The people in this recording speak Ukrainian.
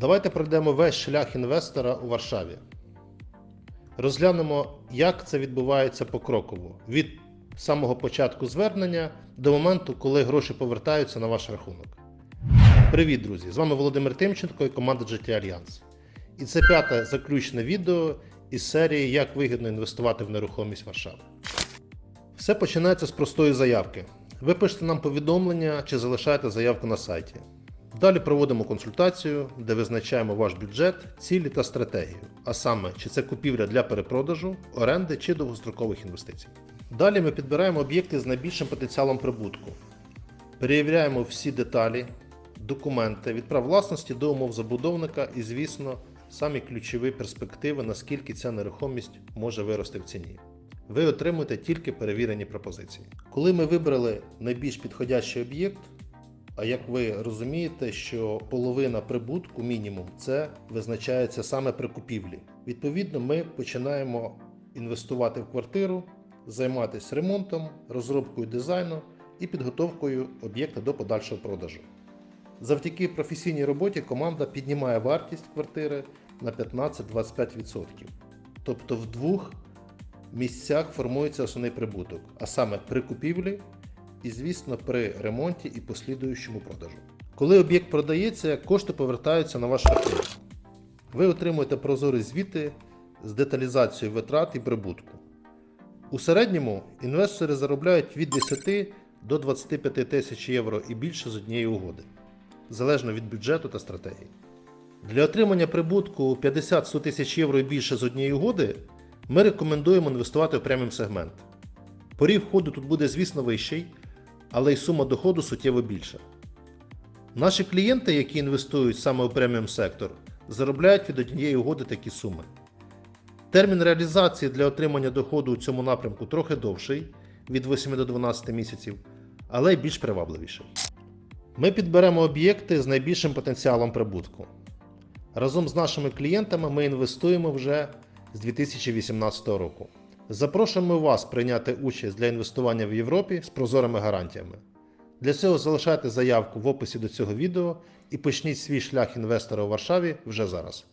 Давайте пройдемо весь шлях інвестора у Варшаві. Розглянемо, як це відбувається покроково від самого початку звернення до моменту, коли гроші повертаються на ваш рахунок. Привіт, друзі! З вами Володимир Тимченко і команда GT Alliance. І це п'яте заключне відео із серії Як вигідно інвестувати в нерухомість Варшави. Все починається з простої заявки. Ви пишете нам повідомлення чи залишаєте заявку на сайті. Далі проводимо консультацію, де визначаємо ваш бюджет, цілі та стратегію, а саме, чи це купівля для перепродажу, оренди чи довгострокових інвестицій. Далі ми підбираємо об'єкти з найбільшим потенціалом прибутку. Перевіряємо всі деталі, документи від прав власності до умов забудовника і, звісно, самі ключові перспективи, наскільки ця нерухомість може вирости в ціні. Ви отримуєте тільки перевірені пропозиції. Коли ми вибрали найбільш підходящий об'єкт, а як ви розумієте, що половина прибутку, мінімум, це визначається саме при купівлі. Відповідно, ми починаємо інвестувати в квартиру, займатися ремонтом, розробкою дизайну і підготовкою об'єкта до подальшого продажу. Завдяки професійній роботі команда піднімає вартість квартири на 15-25%. Тобто в двох місцях формується основний прибуток, а саме при купівлі і, звісно, при ремонті і послідуючому продажу. Коли об'єкт продається, кошти повертаються на ваш рахунок. Ви отримуєте прозорі звіти з деталізацією витрат і прибутку. У середньому інвестори заробляють від 10 до 25 тисяч євро і більше з однієї угоди, залежно від бюджету та стратегії. Для отримання прибутку 50-100 тисяч євро і більше з однієї угоди ми рекомендуємо інвестувати в преміум сегмент. Поріг входу тут буде, звісно, вищий, але й сума доходу суттєво більша. Наші клієнти, які інвестують саме у преміум сектор, заробляють від однієї угоди такі суми. Термін реалізації для отримання доходу у цьому напрямку трохи довший від 8 до 12 місяців, але й більш привабливіший. Ми підберемо об'єкти з найбільшим потенціалом прибутку. Разом з нашими клієнтами ми інвестуємо вже з 2018 року. Запрошуємо вас прийняти участь для інвестування в Європі з прозорими гарантіями. Для цього залишайте заявку в описі до цього відео і почніть свій шлях інвестора у Варшаві вже зараз.